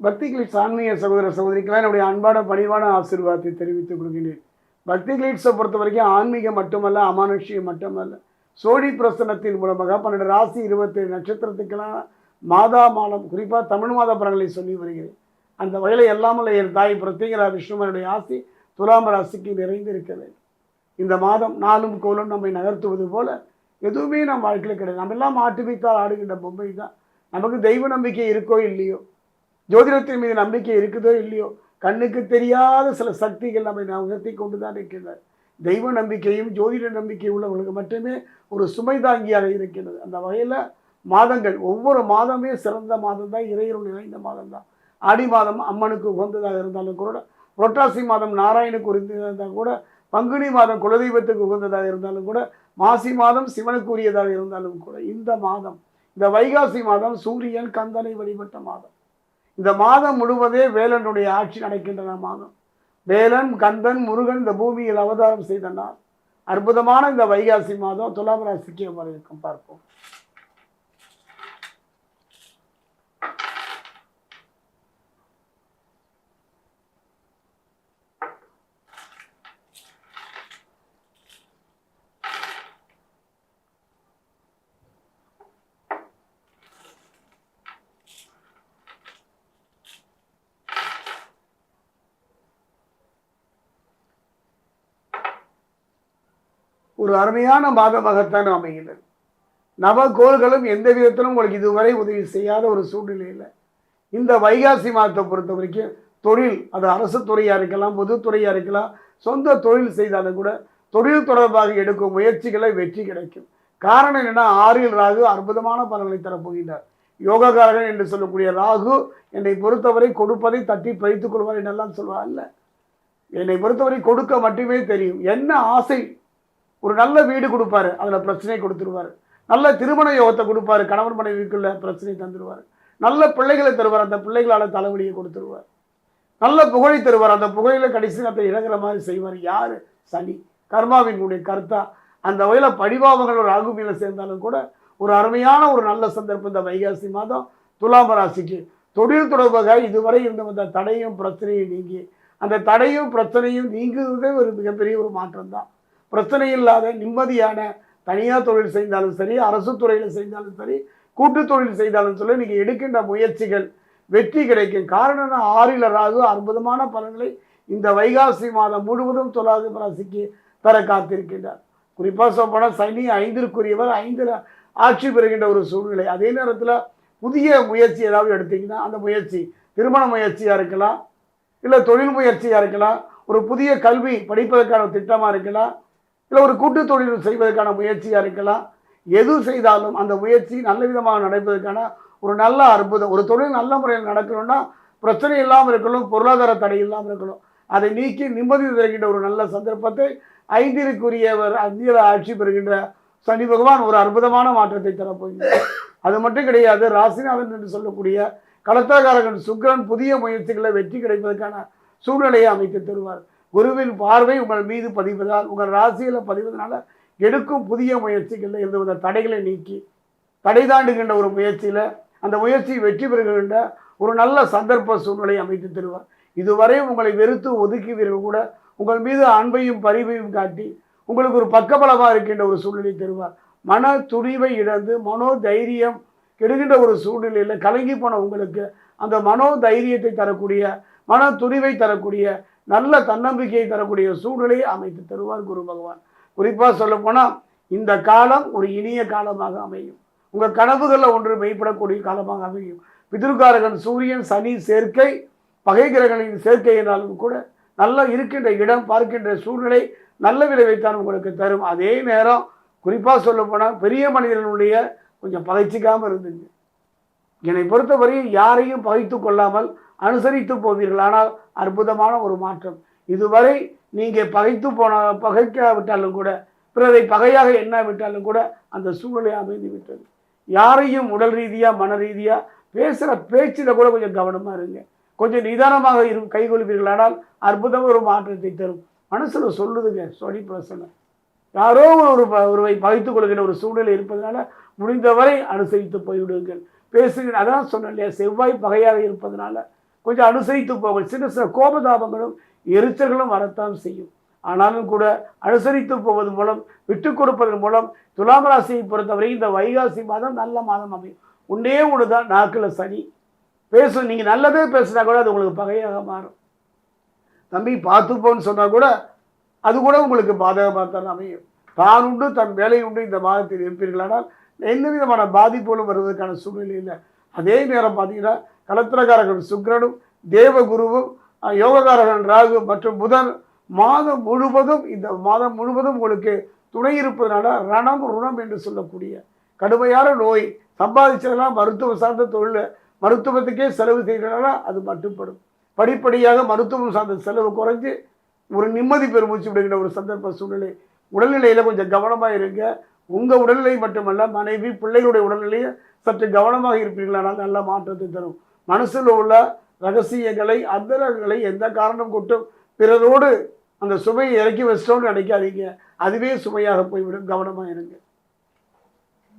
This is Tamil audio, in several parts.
பக்திகிளிட்ஸ் ஆன்மீக சகோதர சகோதரிக்கெல்லாம் என்னுடைய அன்பான பணிவான ஆசீர்வாதத்தை தெரிவித்துக் கொள்கிறேன் பக்திகளிட்ஸை பொறுத்த வரைக்கும் ஆன்மீகம் மட்டுமல்ல அமானுஷ்யம் மட்டுமல்ல. சோழி பிரசனத்தின் மூலமாக பன்னெண்டு ராசி இருபத்தேழு நட்சத்திரத்துக்கெல்லாம் மாதா மாதம் குறிப்பாக தமிழ் மாத படங்களை சொல்லி வருகிறேன். அந்த வகையில் எல்லாமல்ல என் தாய் பிரத்யேகரா விஷ்ணுவனுடைய ஆசி துலாம் ராசிக்கு நிறைந்து இருக்க வேண்டும். இந்த மாதம் நாளும் கோலும் நம்மை நகர்த்துவது போல எதுவுமே நம் வாழ்க்கையில் கிடையாது. நம்ம எல்லாம் மாட்டு வைத்தால் ஆடுகின்ற பொம்மை தான் நமக்கு தெய்வ நம்பிக்கை இருக்கோ இல்லையோ ஜோதிடத்தின் மீது நம்பிக்கை இருக்குதோ இல்லையோ கண்ணுக்கு தெரியாத சில சக்திகள் நம்மை உயர்த்தி கொண்டு தான் இருக்கின்றார் தெய்வ நம்பிக்கையும் ஜோதிட நம்பிக்கை உள்ளவர்களுக்கு மட்டுமே ஒரு சுமை தாங்கியாக இருக்கின்றது. அந்த வகையில் மாதங்கள் ஒவ்வொரு மாதமே சிறந்த மாதம் தான் இறையருள் நிறைந்த மாதம் தான் ஆடி மாதம் அம்மனுக்கு உகந்ததாக இருந்தாலும் கூட புரட்டாசி மாதம் நாராயணுக்கு உகந்ததாக கூட பங்குனி மாதம் குலதெய்வத்துக்கு உகந்ததாக இருந்தாலும் கூட மாசி மாதம் சிவனுக்கு உரியதாக இருந்தாலும் கூட இந்த மாதம் இந்த வைகாசி மாதம் சூரியன் கந்தனை வழிபட்ட மாதம். இந்த மாதம் முழுவதே வேலனுடைய ஆட்சி நடக்கின்றன மாதம். வேலன் கந்தன் முருகன் இந்த பூமியில் அவதாரம் செய்த நாள். அற்புதமான இந்த வைகாசி மாதம் துலாம் ராசிக்கு வரைக்கும் இருக்கும் பார்ப்போம். ஒரு அருமையான மாதமாகத்தான் அமைகிறது நவகோள்களும் எந்த விதத்திலும் உங்களுக்கு இதுவரை உதவி செய்யாத ஒரு சூழ்நிலையில். இந்த வைகாசி மாதத்தை பொறுத்த வரைக்கும் தொழில் அது அரசு துறையாக இருக்கலாம் பொதுத்துறையாக இருக்கலாம் சொந்த தொழில் செய்தாலும் கூட தொழில் தொடர்பாக எடுக்கும் முயற்சிகளை வெற்றி கிடைக்கும். காரணம் என்னென்னா ஆறில் ராகு அற்புதமான பலன்களை தரப்போகின்றார். யோகக்காரர்கள் என்று சொல்லக்கூடிய ராகு என்னை பொறுத்தவரை கொடுப்பதை தட்டி பறித்துக் கொள்வார் என்னெல்லாம் சொல்வார் அல்ல. என்னை பொறுத்தவரை கொடுக்க மட்டுமே தெரியும். என்ன ஆசை ஒரு நல்ல வீடு கொடுப்பாரு அதில் பிரச்சனை கொடுத்துருவாரு. நல்ல திருமண யோகத்தை கொடுப்பாரு கணவன் மனைவிக்குள்ள பிரச்சனை தந்துடுவார் நல்ல பிள்ளைகளை தருவார் அந்த பிள்ளைகளால் தலைவலியை கொடுத்துருவார். நல்ல புகழை தருவார் அந்த புகழில் கடைசி நேரத்தை இழக்கிற மாதிரி செய்வார். யார்? சனி. கர்மாவினுடைய கர்த்தா. அந்த வகையில் படிபாவங்கள் ஒரு ஆகுமியில் சேர்ந்தாலும் கூட ஒரு அருமையான ஒரு நல்ல சந்தர்ப்பம் இந்த வைகாசி மாதம் துலாம ராசிக்கு. தொழில் தொடர்பாக இதுவரை இருந்த வந்த தடையும் பிரச்சனையும் நீங்கி அந்த தடையும் பிரச்சனையும் நீங்குவதே ஒரு மிகப்பெரிய ஒரு மாற்றம் தான் பிரச்சனை இல்லாத நிம்மதியான தனியார் தொழில் செய்தாலும் சரி அரசு துறையில் செய்தாலும் சரி கூட்டு தொழில் செய்தாலும் சரி நீங்கள் எடுக்கின்ற முயற்சிகள் வெற்றி கிடைக்கும். காரணம் நான் ஆறில் ராகு அற்புதமான பலன்களை இந்த வைகாசி மாதம் முழுவதும் துலாது ராசிக்கு பெற காத்திருக்கின்றார். குறிப்பாக சொல்லப்போனால் சனி ஐந்திற்குரியவர் ஐந்தில் ஆட்சி பெறுகின்ற ஒரு சூழ்நிலை. அதே நேரத்தில் புதிய முயற்சி ஏதாவது எடுத்திங்கன்னா அந்த முயற்சி திருமண முயற்சியாக இருக்கலாம் இல்லை தொழில் முயற்சியாக இருக்கலாம் ஒரு புதிய கல்வி படிப்பதற்கான திட்டமாக இருக்கலாம் இல்லை ஒரு கூட்டு தொழில் செய்வதற்கான முயற்சியாக இருக்கலாம். எது செய்தாலும் அந்த முயற்சி நல்ல விதமாக நடப்பதற்கான ஒரு நல்ல அற்புதம். ஒரு தொழில் நல்ல முறையில் நடக்கணும்னா பிரச்சனை இல்லாமல் இருக்கணும் பொருளாதார தடை இல்லாமல் இருக்கணும். அதை நீக்கி நிம்மதி தருகின்ற ஒரு நல்ல சந்தர்ப்பத்தை ஐந்திற்குரியவர் அந்நிய ஆட்சி பெறுகின்ற சனி பகவான் ஒரு அற்புதமான மாற்றத்தை தரப்போகிறார் அது மட்டும் கிடையாது ராசிநாதன் என்று சொல்லக்கூடிய களத்தாகாரகன் சுக்கிரன் புதிய முயற்சிகளை வெற்றி கிடைப்பதற்கான சூழ்நிலையை அமைத்து தருவார். குருவின் பார்வை உங்கள் மீது பதிவதால் உங்கள் ராசியில் பதிவதனால எடுக்கும் புதிய முயற்சிகளில் இருந்த தடைகளை நீக்கி தடை தாண்டுகின்ற ஒரு முயற்சியில் அந்த முயற்சி வெற்றி பெறுகின்ற ஒரு நல்ல சந்தர்ப்ப சூழ்நிலை அமைத்து தருவார். இதுவரை உங்களை வெறுத்து ஒதுக்குவீர்கள் கூட உங்கள் மீது அன்பையும் பரிவையும் காட்டி உங்களுக்கு ஒரு பக்கபலமாக இருக்கின்ற ஒரு சூழ்நிலை தருவார். மன துணிவை இழந்து மனோ தைரியம் கெடுகின்ற ஒரு சூழ்நிலையில் கலங்கி போன உங்களுக்கு அந்த மனோ தைரியத்தை தரக்கூடிய மன துணிவை தரக்கூடிய நல்ல தன்னம்பிக்கையை தரக்கூடிய சூழ்நிலையை அமைத்து தருவார் குரு பகவான். குறிப்பாக சொல்லப்போனால் இந்த காலம் ஒரு இனிய காலமாக அமையும். உங்கள் கனவுகளில் ஒன்று மெய்ப்படக்கூடிய காலமாக அமையும். பிதிர்காரகன் சூரியன் சனி சேர்க்கை பகை கிரகங்களின் சேர்க்கை என்றாலும் கூட நல்ல இருக்கின்ற இடம் பார்க்கின்ற சூழ்நிலை நல்ல விளைவைத்தான் உங்களுக்கு தரும். அதே நேரம் குறிப்பாக சொல்லப்போனால் பெரிய மனிதனுடைய கொஞ்சம் பகைச்சிக்காமல் இருந்துங்க. என்னை பொறுத்தவரை யாரையும் பகைத்து கொள்ளாமல் அனுசரித்து போவீர்கள். ஆனால் அற்புதமான ஒரு மாற்றம். இதுவரை நீங்கள் பகைத்து போன பகைக்காவிட்டாலும் கூட பிறரை பகையாக எண்ணாவிட்டாலும் கூட அந்த சூழ்நிலை அமைந்து விட்டது. யாரையும் உடல் ரீதியாக மன ரீதியாக பேசுகிற பேச்சில் கூட கொஞ்சம் கவனமாக இருங்க. கொஞ்சம் நிதானமாக இரு கைகொள்வீர்களானால் அற்புதம் ஒரு மாற்றத்தை தரும். மனசில் சொல்லுதுங்க சொடி பிரசனை யாரோ ஒரு ப- ஒருவை பகைத்து கொள்கிற ஒரு சூழ்நிலை இருப்பதனால முடிந்தவரை அனுசரித்து போய்விடுங்கள். பேசுகிறேன். அதான் சொன்னேன் இல்லையா செவ்வாய் பகையாக இருப்பதனால கொஞ்சம் அனுசரித்து போங்கள். சின்ன சின்ன கோபதாபங்களும் எரிச்சல்களும் வரத்தான் செய்யும். ஆனாலும் கூட அனுசரித்து போவதன் மூலம் விட்டு கொடுப்பதன் மூலம் துலாம் ராசியை பொறுத்தவரை இந்த வைகாசி மாதம் நல்ல மாதம் அமையும். ஒன்றே ஒன்று தான் நாக்கில் சனி. பேசும் நீங்கள் நல்லதே பேசுனா கூட அது உங்களுக்கு பகையாக மாறும். தம்பி பார்த்துப்போன்னு சொன்னால் கூட அது கூட உங்களுக்கு பாதகமாக தான் அமையும். தான் உண்டு தன் வேலை உண்டு இந்த மாதத்தில் இருப்பீர்களானால் எந்த விதமான பாதிப்புகளும் வருவதற்கான சூழ்நிலை இல்லை. அதே நேரம் பார்த்தீங்கன்னா கலத்திரக்காரகன் சுக்ரனும் தேவகுருவும் அஹ், யோககாரகன் ராகு மற்றும் புதன் மாதம் முழுவதும் இந்த மாதம் முழுவதும் உங்களுக்கு துணை இருப்பதனால ரணம் ருணம் என்று சொல்லக்கூடிய கடுமையான நோய் சம்பாதிச்சதெல்லாம் மருத்துவம் சார்ந்த தொழில் மருத்துவத்துக்கே செலவு செய்கிறனால அது மட்டுப்படும். படிப்படியாக மருத்துவம் சார்ந்த செலவு குறைஞ்சு ஒரு நிம்மதி பெருமூச்சு விடுகிற ஒரு சந்தர்ப்ப சூழ்நிலை. உடல்நிலையில் கொஞ்சம் கவனமாக இருங்க. உங்கள் உடல்நிலை மட்டுமல்ல மனைவி பிள்ளைகளுடைய உடல்நிலையை சற்று கவனமாக இருப்பீர்களானால் நல்ல மாற்றத்தை தரும். மனசில் உள்ள ரகசியங்களை அந்தரங்களை எந்த காரணம் கொட்டும் பிறரோடு அந்த சுமையை இறக்கி வச்சிட்டோம்னு நினைக்காதீங்க. அதுவே சுமையாக போய்விடும். கவனமாக இருங்க.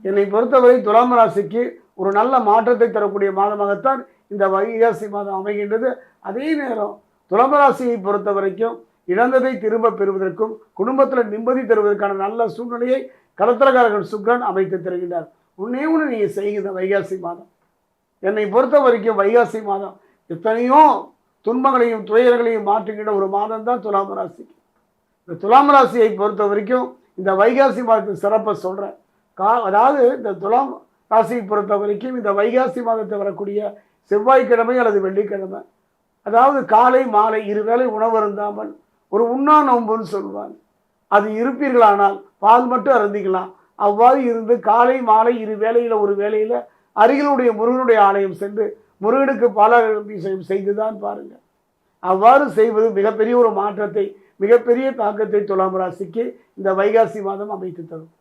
என்னை பொறுத்தவரை துலாம் ராசிக்கு ஒரு நல்ல மாற்றத்தை தரக்கூடிய மாதமாகத்தான் இந்த வைகாசி மாதம் அமைகின்றது. அதே நேரம் துலாம் ராசியை பொறுத்த வரைக்கும் இழந்ததை திரும்ப பெறுவதற்கும் குடும்பத்தில் நிம்மதி தருவதற்கான நல்ல சூழ்நிலையை கடத்திரக்காரர்கள் சுக்ரன் அமைத்து தருகின்றார். ஒன்னே ஒன்று நீங்கள் செய்கிற வைகாசி மாதம். என்னை பொறுத்த வரைக்கும் வைகாசி மாதம் எத்தனையோ துன்பங்களையும் துயர்களையும் மாற்றுகின்ற ஒரு மாதம் தான் துலாம் ராசிக்கு. இந்த துலாம் ராசியை பொறுத்த வரைக்கும் இந்த வைகாசி மாதத்தின் சிறப்பை சொல்கிறேன் கா அதாவது இந்த துலாம் ராசியை பொறுத்த வரைக்கும் இந்த வைகாசி மாதத்தை வரக்கூடிய செவ்வாய்க்கிழமை அல்லது வெள்ளிக்கிழமை. அதாவது காலை மாலை இருவேளை உணவு இருந்தாமல் ஒரு உண்ணா நோன்புன்னு சொல்லுவாங்க அது இருப்பீர்களானால் பால் மட்டும் அருந்திக்கலாம். அவ்வாறு இருந்து காலை மாலை இரு வேளையில் ஒரு வேளையில் அருகிலுடைய முருகனுடைய ஆலயம் சென்று முருகனுக்கு பாலாபிஷேகம் செய்து தான் பாருங்கள் அவ்வாறு செய்வது மிகப்பெரிய ஒரு மாற்றத்தை மிகப்பெரிய தாக்கத்தை துலாம் ராசிக்கு இந்த வைகாசி மாதம் அமைத்து தரும்.